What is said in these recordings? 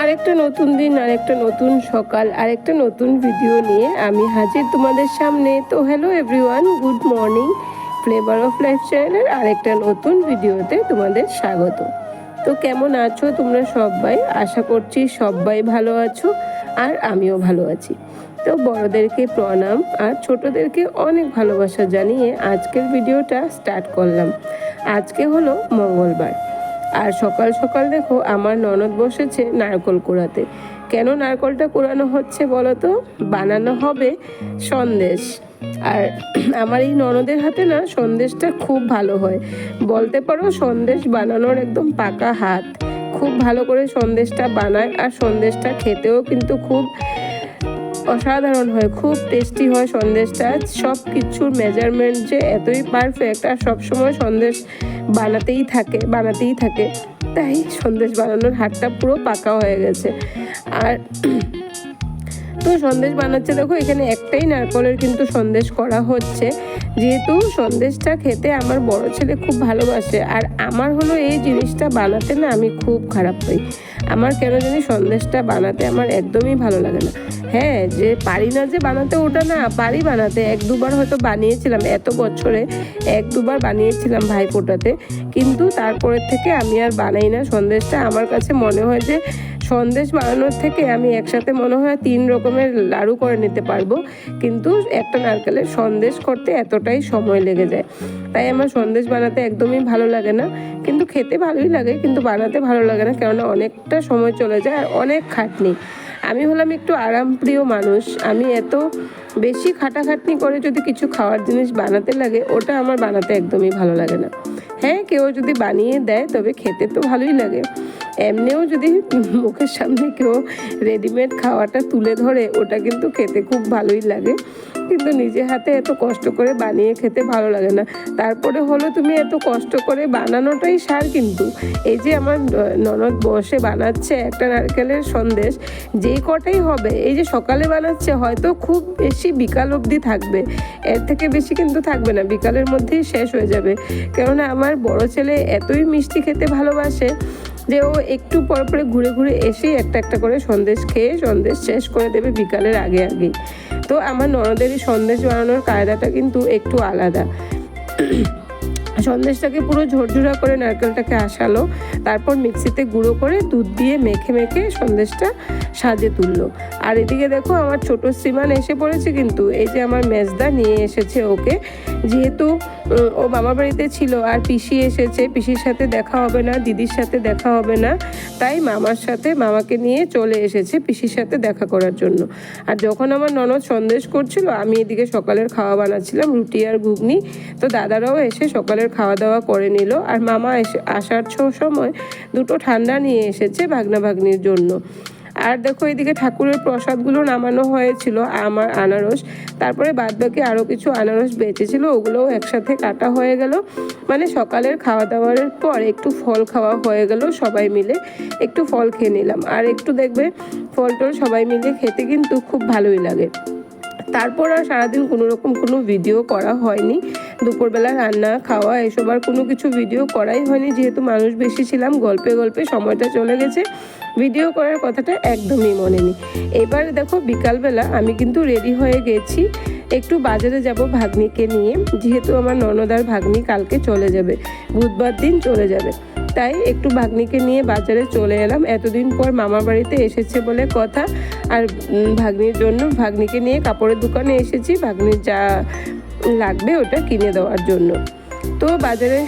আরেকটা নতুন দিন, আরেকটা নতুন সকাল, আরেকটা নতুন ভিডিও নিয়ে আমি হাজির তোমাদের সামনে। তো hello everyone good morning flavour of life চ্যানেলের আরেকটা নতুন ভিডিওতে তোমাদের স্বাগত। তো কেমন আছো তোমরা সবাই? আশা করছি সবাই ভালো আছো আর আমিও ভালো আছি। তো বড়দেরকে প্রণাম আর ছোটদেরকে অনেক ভালোবাসা জানিয়ে আজকের ভিডিওটা স্টার্ট করলাম। আজকে হলো মঙ্গলবার। আর সকাল সকাল দেখো আমার ননদ বসেছে নারকল কুড়াতে। কেন নারকলটা কুড়ানো হচ্ছে বলো তো? বানানো হবে সন্দেশ। আর আমার এই ননদের হাতে না সন্দেশটা খুব ভালো হয়। বলতে পারো সন্দেশ বানানোর একদম পাকা হাত। খুব ভালো করে সন্দেশটা বানায় আর সন্দেশটা খেতেও কিন্তু খুব অসাধারণ হয়, খুব টেস্টি হয় সন্দেশটা। সব কিছুর মেজারমেন্ট যে এতই পারফেক্ট আর সবসময় সন্দেশ বানাতেই থাকে বানাতেই থাকে। তাই সন্দেশ বানানোর হাতটা পুরো পাকা হয়ে গেছে। আর তো সন্দেশ বানাচ্ছে, দেখো এখানে একটাই নারকলের কিন্তু সন্দেশ করা হচ্ছে। যেহেতু সন্দেশটা খেতে আমার বড় ছেলে খুব ভালোবাসে, আর আমার হলো এই জিনিসটা বানাতে না আমি খুব খারাপ পাই। আমার কেন জানি সন্দেশটা বানাতে আমার একদমই ভালো লাগে না। হ্যাঁ যে পারি না যে বানাতে ওটা না, পারি বানাতে। এক দুবার হয়তো বানিয়েছিলাম, এত বছরে এক দুবার বানিয়েছিলাম ভাইফোঁটাতে। কিন্তু তারপরের থেকে আমি আর বানাই না সন্দেশটা। আমার কাছে মনে হয় যে সন্দেশ বানানোর থেকে আমি একসাথে মনে হয় তিন রকমের লাড়ু করে নিতে পারব। কিন্তু একটা নারকেলের সন্দেশ করতে এতটাই সময় লেগে যায়। তাই আমার সন্দেশ বানাতে একদমই ভালো লাগে না। কিন্তু খেতে ভালোই লাগে, কিন্তু বানাতে ভালো লাগে না, কেননা অনেকটা সময় চলে যায় আর অনেক খাটনি। আমি হলাম একটু আরামপ্রিয় মানুষ। আমি এত বেশি খাটাখাটনি করে যদি কিছু খাওয়ার জিনিস বানাতে লাগে, ওটা আমার বানাতে একদমই ভালো লাগে না। হ্যাঁ কেউ যদি বানিয়ে দেয়, তবে খেতে তো ভালোই লাগে। এমনিও যদি মুখের সামনে কেউ রেডিমেড খাওয়াটা তুলে ধরে, ওটা কিন্তু খেতে খুব ভালোই লাগে। কিন্তু নিজে হাতে এত কষ্ট করে বানিয়ে খেতে ভালো লাগে না। তারপরে হলো তুমি এত কষ্ট করে বানানোটাই সার কিন্তু। এই যে আমার ননদ বসে বানাচ্ছে একটা নারকেলের সন্দেশ যেই কটাই হবে, এই যে সকালে বানাচ্ছে হয়তো খুব বেশি বিকাল অবধি থাকবে। এর থেকে বেশি কিন্তু থাকবে না, বিকালের মধ্যেই শেষ হয়ে যাবে। কেননা আমার বড় ছেলে এতই মিষ্টি খেতে ভালোবাসে যে ও একটু পর পরে ঘুরে ঘুরে এসে একটা একটা করে সন্দেশ খেয়ে সন্দেশ শেষ করে দেবে বিকালের আগে আগে। তো আমার ননদের এই সন্দেশ বানানোর কায়দাটা কিন্তু একটু আলাদা। সন্দেশটাকে পুরো ঝরঝরা করে নারকেলটাকে আসালো তারপর মিক্সিতে গুঁড়ো করে দুধ দিয়ে মেখে মেখে সন্দেশটা সাজে তুললো। আর এদিকে দেখো আমার ছোট শ্রীমান এসে পড়েছে কিন্তু, এই যে আমার মেজদা নিয়ে এসেছে ওকে। যেহেতু, ও মামার বাড়িতে ছিল আর পিসি এসেছে, পিসির সাথে দেখা হবে না, দিদির সাথে দেখা হবে না। তাই মামার সাথে, মামাকে নিয়ে চলে এসেছে পিসির সাথে দেখা করার জন্য। আর যখন আমার ননদ সন্দেশ করছিল, আমি এদিকে সকালের খাওয়া বানাচ্ছিলাম, রুটি আর ঘুগনি। তো দাদারাও এসে সকালের খাওয়া দাওয়া করে নিল আর মামা এসে আসার সময় দুটো ঠান্ডা নিয়ে এসেছে ভাগনা ভাগ্নির জন্য। আর দেখো এদিকে ঠাকুরের প্রসাদগুলো নামানো হয়েছিল, আমার আনারস, তারপরে বাদ বাকি আরও কিছু আনারস বেঁচেছিল, ওগুলোও একসাথে কাটা হয়ে গেল। মানে সকালের খাওয়া দাওয়ার পর একটু ফল খাওয়া হয়ে গেল সবাই মিলে, একটু ফল খেয়ে নিলাম। আর একটু দেখবে ফল টল সবাই মিলে খেতে কিন্তু খুব ভালোই লাগে। তারপর আর সারাদিন কোনো রকম কোনো ভিডিও করা হয়নি। দুপুরবেলা রান্না, খাওয়া, এসব আর কোনো কিছু ভিডিও করাই হয়নি। যেহেতু মানুষ বেশি ছিলাম, গল্পে গল্পে সময়টা চলে গেছে। ভিডিও করার কথাটা একদমই মনে নেই। এবার দেখো বিকালবেলা আমি কিন্তু রেডি হয়ে গেছি। একটু বাজারে যাব ভাগ্নিকে নিয়ে। যেহেতু আমার ননদার ভাগ্নি কালকে চলে যাবে। বুধবার দিন চলে যাবে। তাই একটু ভাগ্নিকে নিয়ে বাজারে চলে এলাম। এতদিন পর মামার বাড়িতে এসেছে বলে কথা। আর ভাগ্নির জন্য ভাগ্নিকে নিয়ে কাপড়ের দোকানে এসেছি। ভাগ্নির যা লাগবে ওটা কিনে দেওয়ার জন্য। তো বাজারে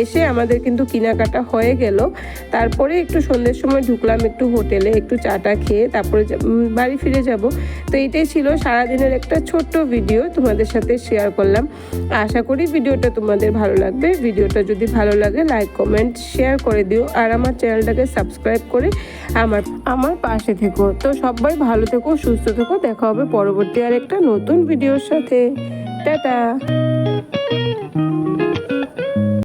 এসে আমাদের কিন্তু কেনাকাটা হয়ে গেল। তারপরে একটু সন্ধ্যের সময় ঢুকলাম একটু হোটেলে, একটু চাটা খেয়ে তারপরে বাড়ি ফিরে যাব। তো এটাই ছিল সারাদিনের একটা ছোট্ট ভিডিও তোমাদের সাথে শেয়ার করলাম। আশা করি ভিডিওটা তোমাদের ভালো লাগবে। ভিডিওটা যদি ভালো লাগে লাইক কমেন্ট শেয়ার করে দিও। আর আমার চ্যানেলটাকে সাবস্ক্রাইব করে আমার আমার পাশে থেকো। তো সবাই ভালো থেকো, সুস্থ থেকো। দেখা হবে পরবর্তী আর একটা নতুন ভিডিওর সাথে। টাটা।